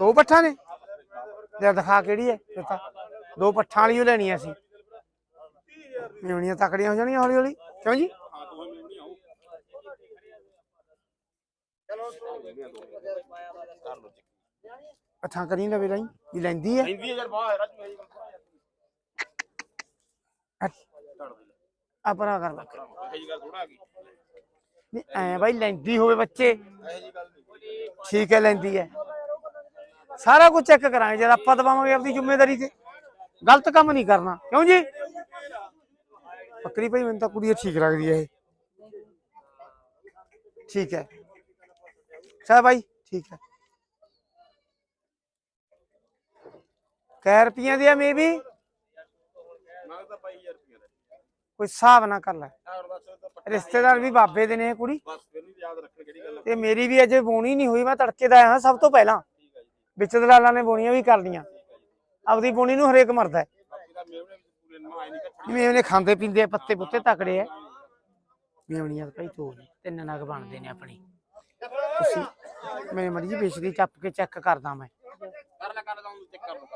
ਦੋ ਪੱਠਾਂ ਨੇ? ਲੈ ਦਿਖਾ ਕਿਹੜੀ ਹੈ ਫਿਰ ਤਾਂ। ਦੋ ਪੱਠਾਂ ਵਾਲੀ ਓ ਲੈਣੀ ਆ ਸੀ ਮੇਵਣੀਆਂ ਤਕੜੀਆਂ ਹੋ ਜਾਣੀਆਂ ਹੌਲੀ ਹੌਲੀ। ਕਿਉਂ ਜੀ? ਪੱਠਾਂ ਕਰੀ ਲਵੇ ਲਈ ਵੀ ਲੈਂਦੀ ਹੈ? ਲੈਂਦੀ ਯਾਰ ਬਾਹਰ ਰਾਜੂ ਹੈ ਆਪਣਾ ਕਰ ਲੱਗ ਇਹ ਜੀ ਗੱਲ ਥੋੜਾ ਆ ਗਈ ਨਹੀਂ ਐ ਬਾਈ ਲੈਂਦੀ ਹੋਵੇ ਬੱਚੇ। ਇਹ ਜੀ ਗੱਲ ਨਹੀਂ। ਠੀਕ ਹੈ ਲੈਂਦੀ ਹੈ। ਸਾਰਾ ਕੁਝ ਚੈੱਕ ਕਰਾਂਗੇ ਜਦ ਆਪਾਂ ਦਵਾਵਾਂਗੇ ਆਪਣੀ ਜ਼ਿੰਮੇਵਾਰੀ ਤੇ। ਗਲਤ ਕੰਮ ਨਹੀਂ ਕਰਨਾ। ਕਿਉਂ ਜੀ? ਬੱਕਰੀ ਭਾਈ ਮੈਨੂੰ ਤਾਂ ਕੁੜੀ ਠੀਕ ਲੱਗਦੀ ਹੈ ਇਹ। ਠੀਕ ਹੈ। ਸਾ ਭਾਈ ਠੀਕ ਹੈ। ਕੈ ਰੁਪਈਆਂ ਦੀ ਆ ਮੇਬੀ? ਕੋਈ ਹਿਸਾਬ ਨਾ ਕਰ ਲੈ। ਰਿਸ਼ਤੇਦਾਰ ਵੀ ਬਾਬੇ ਦੇ ਨੇ ਕੁੜੀ। ਤੇ ਮੇਰੀ ਵੀ ਅਜੇ ਬੋਣੀ ਨਹੀਂ ਹੋਈ ਮੈਂ ਤੜਕੇ ਦਾ ਆਇਆ ਸਭ ਤੋਂ ਪਹਿਲਾਂ। ਵਿੱਚ ਦਲਾਲਾਂ ਨੇ ਬੋਣੀਆਂ ਵੀ ਕਰਦੀਆਂ ਆਪਦੀ ਬੋਣੀ ਨੂੰ ਹਰੇਕ ਮਰਦਾ ਹੈ। ਬਾਕੀ ਖਾਂਦੇ ਪੀਂਦੇ ਆ, ਪੱਤੇ ਪੁੱਤੇ ਤਕੜੇ ਆ। ਮੇਵਣੀਆਂ ਤਾਂ ਭਾਈ ਦੋ ਨੇ, ਤਿੰਨ ਨਗ ਬਣਦੇ ਨੇ ਆਪਣੀ। ਤੁਸੀਂ ਮੈਂ ਮੜੀ ਜੀ ਚੱਪ ਕੇ ਚੈੱਕ ਕਰਦਾ ਮੈਂ। ਕਰ ਲੈ ਕਰ ਦਾਂ ਚੈੱਕ ਕਰ ਲਓ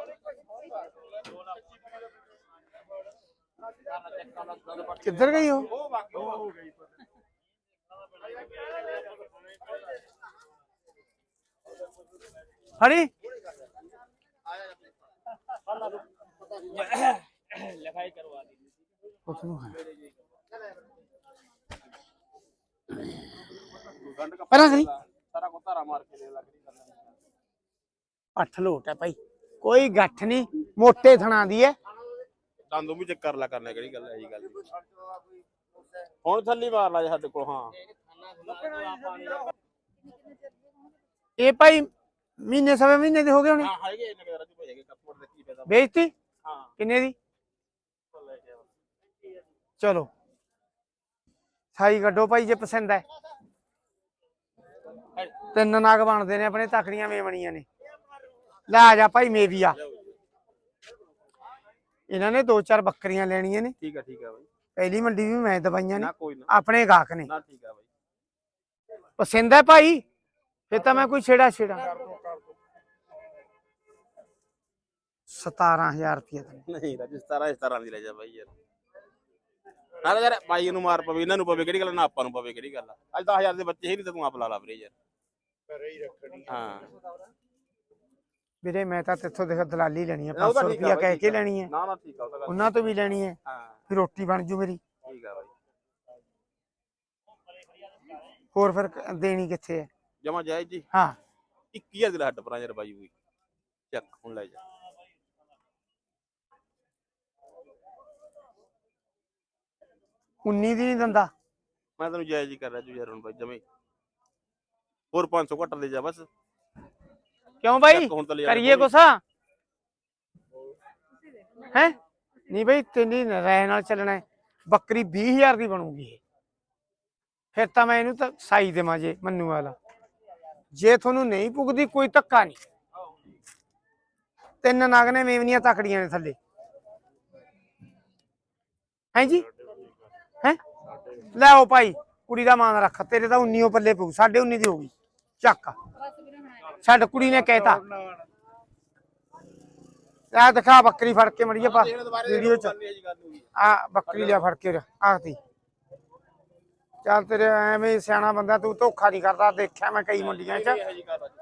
ਕਿੱਧਰ ਗਈ ਉਹ? ਉਹ ਬਾਕੀ ਹੋ ਗਈ ਹੜੀ ਲਿਖਾਈ ਕਰਵਾ ਦੀ ਉਸ ਨੂੰ ਹੈ ਗੰਢ ਕੱਪ ਪਹਿਲਾਂ ਕਰੀ। ਸਾਰਾ ਕੋ ਧਾਰਾ ਮਾਰ ਕੇ ਦੇ ਲੱਗਦੀ ਅੱਠ ਲੋਟ ਹੈ ਭਾਈ। ਕੋਈ ਗੱਠ ਨਹੀਂ ਮੋਟੇ ਥਣਾ ਦੀ ਹੈ। ਦੰਦੋਂ ਵੀ ਚੈੱਕ ਕਰ ਲੈ ਕਰਨਾ ਕਿਹੜੀ ਗੱਲ ਹੈ ਇਹ ਗੱਲ। ਹੁਣ ਥੱਲੀ ਮਾਰ ਲਾ ਜੀ ਸਾਡੇ ਕੋਲ ਹਾਂ। ਇਹ ਭਾਈ ਮਹੀਨੇ ਸਵੇ ਮਹੀਨੇ ਦੇ ਹੋ ਗਏ ਹੋਣੇ। ਹਾਂ ਹੈਗੇ ਦੇ ਕੱਪੜ ਦੇ ਕੀ ਵੇਚਤੀ? ਹਾਂ। ਕਿੰਨੇ ਦੀ। ਚਲੋ ਸਾਈ ਕੱਢੋ ਭਾਈ ਜੇ ਪਸੰਦ ਹੈ। ਤਿੰਨ ਨਾਗ ਬਣਦੇ ਨੇ ਆਪਣੇ ਤਕੜੀਆਂ ਮੇਵਣੀਆਂ ਨੇ। ਲੈ ਆ ਜਾ ਭਾਈ ਮੇਵੀਆ ਇਹਨਾਂ ਨੇ ਦੋ ਚਾਰ ਬੱਕਰੀਆਂ ਲੈਣੀਆਂ ਨੇ। ਠੀਕ ਹੈ ਠੀਕ ਹੈ ਬਾਈ। ਪਹਿਲੀ ਮੰਡੀ ਵੀ ਮੈਂ ਦਵਾਈਆਂ ਨੇ। ਨਾ ਕੋਈ ਨਾ। ਆਪਣੇ ਗਾਹਕ ਨੇ। ਨਾ ਠੀਕ ਹੈ ਬਾਈ। ਪਸੰਦ ਹੈ ਭਾਈ? ਫੇ ਤਾਂ ਮੈਂ ਕੋਈ ਛੇੜਾ ਛੇੜਾ 17000 ਰੁਪਏ ਦਾ ਨਹੀਂ ਰਾਜੂ 17 17 ਦੀ ਲੈ ਜਾ ਬਾਈ ਯਾਰ। ਨਾਲੇ ਯਾਰ ਬਾਈ ਨੂੰ ਮਾਰ ਪਵੇ ਇਹਨਾਂ ਨੂੰ ਪਵੇ ਕਿਹੜੀ ਗੱਲ ਨਾ ਆਪਾਂ ਨੂੰ ਪਵੇ ਕਿਹੜੀ ਗੱਲ ਆ? ਅੱਜ 10000 ਦੇ ਬੱਚੇ ਹੀ ਨਹੀਂ ਤੇ ਤੂੰ ਆਪ ਲਾ ਲਾ ਵੀਰੇ ਯਾਰ। ਘਰੇ ਹੀ ਰੱਖਣੀ ਹਾਂ। ਵੀਰੇ ਮੈਂ ਤਾਂ ਤੇਥੋਂ ਦੇਖ ਦਲਾਲੀ ਲੈਣੀ ਹੈ ਉਹ ਤਾਂ 500 ਠੀਕ ਆ ਰੁਪਿਆ ਕਹਿ ਕੇ। ਲੈਣੀ ਹੈ ਨਾ ਨਾ ਠੀਕ ਆ ਉਹ ਤਾਂ ਗੱਲ ਉਹਨਾਂ ਤੋਂ ਵੀ ਲੈਣੀ ਹੈ ਹਾਂ। ਫਿਰ ਰੋਟੀ ਬਣ ਜੂ ਮੇਰੀ। ਠੀਕ ਆ ਬਾਈ। ਹੋਰ ਫਿਰ ਦੇਣੀ ਕਿੱਥੇ ਹੈ ਜਮਾ ਜਾਇਜ਼ ਜੀ। ਹਾਂ। 21000 ਦੇ ਹੱਟ ਪਰਾਂ ਯਾਰ ਬਾਈ ਹੋਈ ਚੱਕ ਹੁਣ ਲੈ ਜਾ। ਉਨੀ ਦੀ ਨਹੀਂ ਦਿੰਦਾ। ਮੈਂ ਤੈਨੂੰ ਜਾਇਜ਼ ਹੀ ਕਰ ਰਿਹਾ ਜੂ ਯਾਰ ਹੁਣ ਬਾਈ ਜਮੇ ਹੋਰ 500 ਘੱਟ ਲੈ ਜਾ ਬਸ। ਕਿਉਂ ਬਾਈ? ਚੱਕ ਹੁਣ ਤਾਂ ਕਰੀਏ ਗੁੱਸਾ ਹੈ? ਨਹੀਂ ਬਈ ਤੇਨੀ ਰਹਿ ਨਾਲ ਚੱਲਣਾ ਹੈ। ਬੱਕਰੀ 20000 ਦੀ ਬਣੂਗੀ ਇਹ। ਫਿਰ ਤਾਂ ਮੈਂ ਇਹਨੂੰ ਤਾਂ ਸਾਈ ਦੇਵਾਂ ਜੇ ਮੰਨੂ ਵਾਲਾ। ਜੇ ਤੁਹਾਨੂੰ ਨਹੀਂ ਪੁੱਗਦੀ ਕੋਈ ਧੱਕਾ ਨਹੀਂ। ਤਿੰਨ ਨਗ ਨੇ ਮੇਵਨੀਆਂ ਤਕੜੀਆਂ ਨੇ ਥੱਲੇ। ਹੈ ਜੀ? ਹੈ ਲੈ ਆਓ ਭਾਈ, ਕੁੜੀ ਦਾ ਮਾਨ ਰੱਖ, ਤੇਰੇ ਤਾਂ 19 ਓ ਪੱਲੇ ਪਊ ਸਾਡੇ 19 ਦੀ ਹੋਊਗੀ ਚੱਕ। ਛੱਡ, ਕੁੜੀ ਨੇ ਕਹਿਤਾ। ਆ ਦਿਖਾ ਬੱਕਰੀ ਫੜ ਕੇ ਮੜੀਏ ਪਾ, ਵੀਡੀਓ ਚ। ਆ ਬੱਕਰੀ ਲਿਆ ਫੜ ਕੇ ਆਖਤੀ ਚੱਲ ਤੇਰੇ ਐਵੇਂ ਸਿਆਣਾ ਬੰਦਾ, ਤੂੰ ਧੋਖਾ ਨਹੀਂ ਕਰਦਾ, ਦੇਖਿਆ ਮੈਂ ਕਈ ਮੰਡੀਆਂ 'ਚ।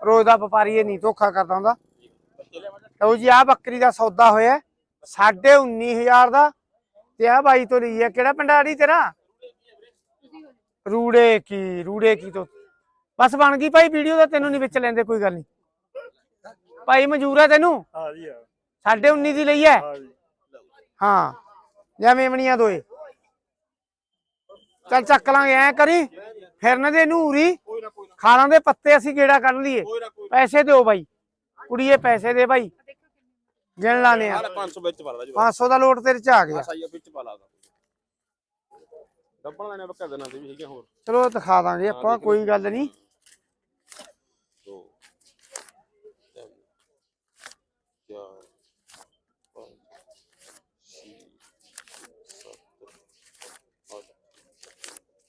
ਰੋਜ਼ ਦਾ ਵਪਾਰੀ ਇਹ ਨਹੀਂ ਧੋਖਾ ਕਰਦਾ ਹੁੰਦਾ। ਲਓ ਜੀ ਆ ਬੱਕਰੀ ਦਾ ਸੌਦਾ ਹੋਇਆ, ਸਾਢੇ 19000 ਦਾ। ਤੇ ਆ ਬਾਈ ਤੋਂ ਲਈ ਹੈ ਕਿਹੜਾ ਪਿੰਡਾੜੀ ਤੇਰਾ? ਰੂੜੇ ਕੀ ਰੂੜੇ ਕੀ ਤੋਂ। ਬਸ ਬਣ ਗਈ ਭਾਈ ਵੀਡੀਓ ਦਾ ਤੈਨੂੰ ਨਹੀਂ ਵਿੱਚ ਲੈਂਦੇ ਕੋਈ ਗੱਲ ਨਹੀਂ। ਭਾਈ ਮਨਜ਼ੂਰ ਹੈ ਤੈਨੂੰ? ਹਾਂ ਜੀ ਹਾਂ। ਸਾਢੇ 19 ਦੀ ਲਈ ਹੈ? ਹਾਂ ਜੀ। ਹਾਂ ਜਾਂ ਮੇਮਣੀਆਂ ਦੋਏ। ਚੱਲ ਚੱਕ ਲਾਂਗੇ ਐ ਕਰੀ ਫਿਰਨ ਦੇ ਨੂਰੀ ਕੋਈ ਨਾ ਕੋਈ ਨਾ। ਖਾਲਾਂ ਦੇ ਪੱਤੇ ਅਸੀਂ ਗੇੜਾ ਕੱਢ ਲਈਏ। ਪੈਸੇ ਦਿਓ ਬਾਈ। ਕੁੜੀਏ ਪੈਸੇ ਦੇ ਬਾਈ। ਗਿਣ ਲਾਨੇ ਆ। ਨਾ 500 ਵਿੱਚ ਪਾ ਲਾ ਜੀ 500 ਦਾ ਲੋਟ ਤੇਰੇ ਚ ਆ ਗਿਆ। ਸਹੀ ਆ ਵਿੱਚ ਪਾ ਲਾ ਦਾ ਡੱਬਣ ਲੈਣੇ ਬੱਕਾ ਦੇਣਾ ਤੇ ਵੀ ਹੈਗੇ ਹੋਰ। ਚਲੋ ਦਿਖਾ ਦਾਂਗੇ ਆਪਾਂ ਕੋਈ ਗੱਲ ਨਹੀਂ। ਦੋ ਤਿੰਨ ਚਾਰ ਪੰਜ ਛੇ ਸੱਤ ਅੱਠ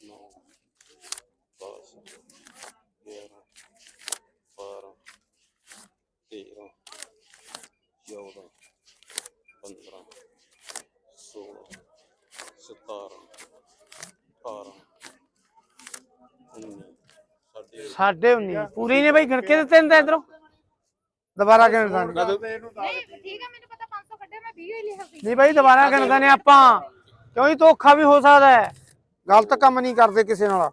ਨੌ ਦਸ ਗਿਆਰਾਂ ਬਾਰਾਂ ਤੇਰਾਂ ਚੌਦਾਂ 19.5 ਪੂਰੀ ਨੇ ਬਈ ਗਿਣ ਕੇ ਦਿੱਤੇ ਨੇ ਇਧਰੋਂ। ਦੁਬਾਰਾ ਗਿਣਦਾ ਨਹੀਂ ਨਹੀਂ ਬਈ ਦੁਬਾਰਾ ਗਿਣਦਾ ਨੇ ਆਪਾਂ। ਕਿਉਂਕਿ ਧੋਖਾ ਵੀ ਹੋ ਸਕਦਾ ਹੈ? ਗਲਤ ਕੰਮ ਨਹੀਂ ਕਰਦੇ ਕਿਸੇ ਨਾਲ।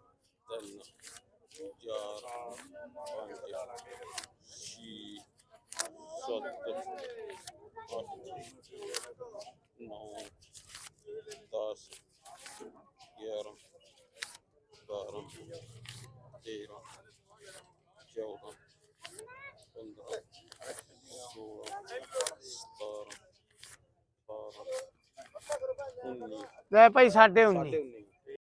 14 ਭਾਈ ਸਾਡੇ 19